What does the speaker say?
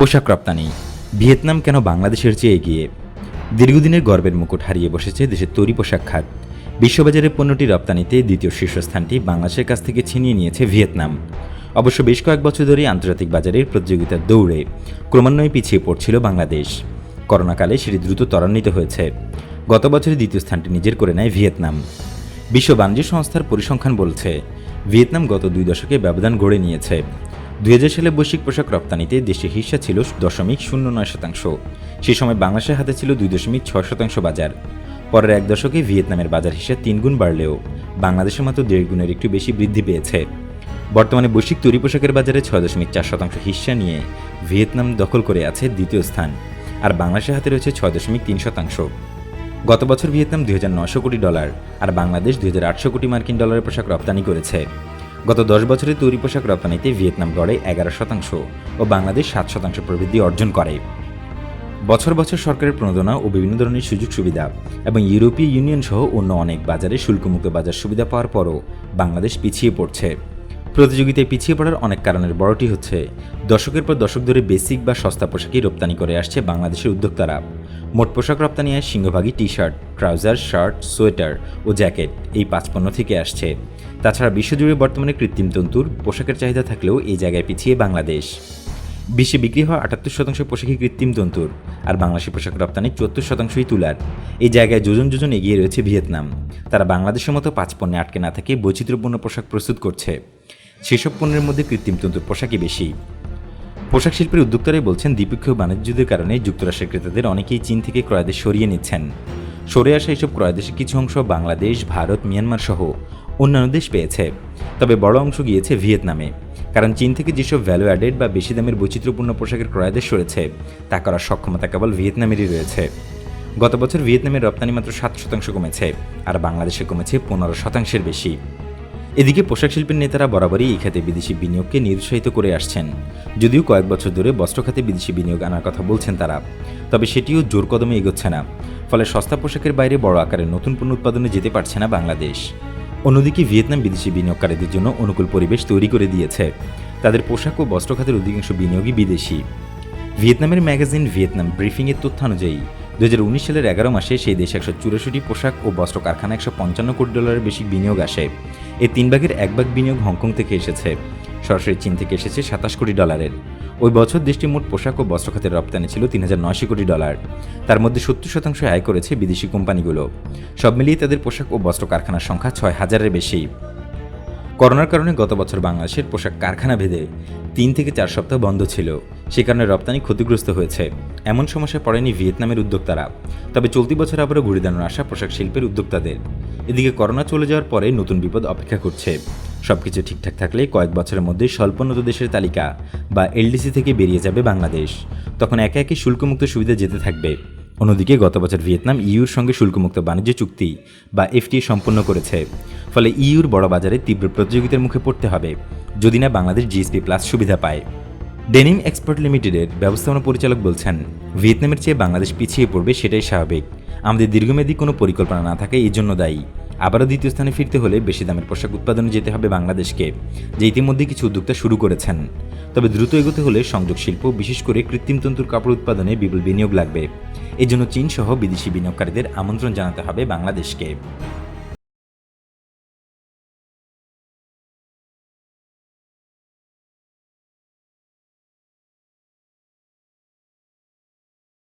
পোশাক রপ্তানি। ভিয়েতনাম কেন বাংলাদেশের চেয়ে এগিয়ে? দীর্ঘদিনের গর্বের মুকুট হারিয়ে বসেছে দেশের তৈরি পোশাক খাত। বিশ্ববাজারে পণ্যটি রপ্তানিতে দ্বিতীয় শীর্ষস্থানটি বাংলাদেশের কাছ থেকে ছিনিয়ে নিয়েছে ভিয়েতনাম। অবশ্য বেশ কয়েক বছর ধরেই আন্তর্জাতিক বাজারের প্রতিযোগিতার দৌড়ে ক্রমান্বয়ে পিছিয়ে পড়ছিল বাংলাদেশ। করোনাকালে সেটি দ্রুত ত্বরান্বিত হয়েছে। গত বছরে দ্বিতীয় স্থানটি নিজের করে নেয় ভিয়েতনাম। বিশ্ব বাণিজ্য সংস্থার পরিসংখ্যান বলছে, ভিয়েতনাম গত দুই দশকে ব্যবধান গড়ে নিয়েছে। দুই হাজার সালে বৈশ্বিক পোশাক রপ্তানিতে দেশের হিস্সা ছিল দশমিক শূন্য নয় শতাংশ। সে সময় বাংলাদেশের হাতে ছিল দুই দশমিক ছয় শতাংশ বাজার। পরের এক দশকে ভিয়েতনামের বাজার হিসা তিন গুণ বাড়লেও বাংলাদেশের মাত্র দেড় গুণের একটু বেশি বৃদ্ধি পেয়েছে। বর্তমানে বৈশ্বিক তৈরি পোশাকের বাজারে ছয় দশমিক চার শতাংশ হিস্সা নিয়ে ভিয়েতনাম দখল করে আছে দ্বিতীয় স্থান, আর বাংলাদেশের হাতে রয়েছে ছয় দশমিক তিন শতাংশ। গত বছর ভিয়েতনাম দুই কোটি ডলার, আর বাংলাদেশ দুই কোটি মার্কিন ডলারের পোশাক রপ্তানি করেছে। গত দশ বছরে তৈরি পোশাক রপ্তানিতে ভিয়েতনাম গড়ে এগারো শতাংশ ও বাংলাদেশ সাত শতাংশ প্রবৃদ্ধি অর্জন করে। বছর বছর সরকারের প্রণোদনা ও বিভিন্ন ধরনের সুযোগ সুবিধা এবং ইউরোপীয় ইউনিয়ন সহ অন্য অনেক বাজারে শুল্কমুক্ত বাজার সুবিধা পাওয়ার পরও বাংলাদেশ পিছিয়ে পড়ছে। প্রতিযোগিতায় পিছিয়ে পড়ার অনেক কারণের বড়টি হচ্ছে, দশকের পর দশক ধরে বেসিক বা সস্তা পোশাকই রপ্তানি করে আসছে বাংলাদেশের উদ্যোক্তারা। মোট পোশাক রপ্তানি আয় সিংহভাগই T shirt trouser, shirt, sweater ও জ্যাকেট এই পাঁচ পণ্য থেকে আসছে। তাছাড়া বিশ্বজুড়ে বর্তমানে কৃত্রিম তন্তুর পোশাকের চাহিদা থাকলেও এই জায়গায় পিছিয়ে বাংলাদেশ। বিশ্বে বিক্রি হওয়া আটাত্তর শতাংশ পোশাকই কৃত্রিম তন্তুর আর বাংলাদেশি পোশাক রপ্তানি চুয়াত্তর শতাংশই তুলার। এই জায়গায় যোজন যোজন এগিয়ে রয়েছে ভিয়েতনাম। তারা বাংলাদেশের মতো পাঁচ পণ্যে আটকে না থেকে বৈচিত্র্যপূর্ণ পোশাক প্রস্তুত করছে। সেসব পণ্যের মধ্যে কৃত্রিম তন্তুর পোশাকই বেশি। পোশাক শিল্পের উদ্যোক্তারাই বলছেন, দ্বিপক্ষীয় বাণিজ্যের কারণে যুক্তরাষ্ট্রের ক্রেতাদের অনেকেই চীন থেকে ক্রয়াদেশ সরিয়ে নিচ্ছেন। সরে আসা এসব ক্রয়াদেশের কিছু অংশ বাংলাদেশ, ভারত, মিয়ানমার সহ অন্যান্য দেশ পেয়েছে। তবে বড় অংশ গিয়েছে ভিয়েতনামে। কারণ চীন থেকে যেসব ভ্যালু অ্যাডেড বা বেশি দামের বৈচিত্র্যপূর্ণ পোশাকের ক্রয়াদেশ সরেছে, তা করার সক্ষমতা কেবল ভিয়েতনামেরই রয়েছে। গত বছর ভিয়েতনামের রপ্তানি মাত্র সাত শতাংশ কমেছে, আর বাংলাদেশে কমেছে পনেরো শতাংশের বেশি। এদিকে পোশাক শিল্পের নেতারা বরাবরই এই খাতে বিদেশি বিনিয়োগকে নিরুৎসাহিত করে আসছেন। যদিও কয়েক বছর ধরে বস্ত্র খাতে বিদেশি বিনিয়োগ আনার কথা বলছেন তারা। তবে সেটিও জোর কদমে এগোচ্ছে না। ফলে সস্তা পোশাকের বাইরে বড় আকারে নতুন পণ্য উৎপাদনে যেতে পারছে না বাংলাদেশ। অন্যদিকে ভিয়েতনাম বিদেশি বিনিয়োগকারীদের জন্য অনুকূল পরিবেশ তৈরি করে দিয়েছে। তাদের পোশাক ও বস্ত্র খাতের অধিকাংশ বিনিয়োগই বিদেশি। ভিয়েতনামের ম্যাগাজিন ভিয়েতনাম ব্রিফিংয়ের তথ্যানুযায়ী দু হাজার উনিশ সালের এগারো মাসে সেই দেশে একশো চুরাশিটি পোশাক ও বস্ত্র কারখানা একশো পঞ্চান্ন কোটি ডলারের বেশি বিনিয়োগ আসে। এই তিন ভাগের এক ভাগ বিনিয়োগ হংকং থেকে এসেছে। সরাসরি চীন থেকে এসেছে সাতাশ কোটি ডলারের। ওই বছর দেশটির মোট পোশাক ও বস্ত্র খাতের রপ্তানি ছিল তিন হাজার নয়শো কোটি ডলার। তার মধ্যে সত্তর শতাংশ আয় করেছে বিদেশি কোম্পানিগুলো। সব মিলিয়ে তাদের পোশাক ও বস্ত্র কারখানার সংখ্যা ছয় হাজারের বেশি। করোনার কারণে গত বছর বাংলাদেশের পোশাক কারখানা ভেদে তিন থেকে চার সপ্তাহ বন্ধ ছিল। সে কারণে রপ্তানি ক্ষতিগ্রস্ত হয়েছে। এমন সমস্যায় পড়েনি ভিয়েতনামের উদ্যোক্তারা। তবে চলতি বছর আবারও ঘুরে দাঁড়ানোর আশা পোশাক শিল্পের উদ্যোক্তাদের। এদিকে করোনা চলে যাওয়ার পরে নতুন বিপদ অপেক্ষা করছে। সবকিছু ঠিকঠাক থাকলে কয়েক বছরের মধ্যে স্বল্পোন্নত দেশের তালিকা বা এলডিসি থেকে বেরিয়ে যাবে বাংলাদেশ। তখন একে একে শুল্কমুক্ত সুবিধা যেতে থাকবে। অন্যদিকে গত বছর ভিয়েতনাম ইউর সঙ্গে শুল্কমুক্ত বাণিজ্য চুক্তি বা এফটিএ সম্পন্ন করেছে। ফলে ইউর বড় বাজারে তীব্র প্রতিযোগিতার মুখে পড়তে হবে। যদি না বাংলাদেশ জিএসপি প্লাস সুবিধা পায়। ডেনিম এক্সপোর্ট লিমিটেডের ব্যবস্থাপনা পরিচালক বলছেন, ভিয়েতনামের চেয়ে বাংলাদেশ পিছিয়ে পড়বে সেটাই স্বাভাবিক। আমাদের দীর্ঘমেয়াদী কোনো পরিকল্পনা না থাকে এই জন্য দায়ী। আবারও দ্বিতীয় স্থানে ফিরতে হলে বেশি দামের পোশাক উৎপাদনে যেতে হবে বাংলাদেশকে, যে ইতিমধ্যে কিছু উদ্যোক্তা শুরু করেছেন। তবে দ্রুত এগোতে হলে সংযোগ শিল্প, বিশেষ করে কৃত্রিম তন্তুর কাপড় উৎপাদনে বিপুল বিনিয়োগ লাগবে। এজন্য চীন সহ বিদেশি বিনিয়োগকারীদের আমন্ত্রণ জানাতে হবে বাংলাদেশকে।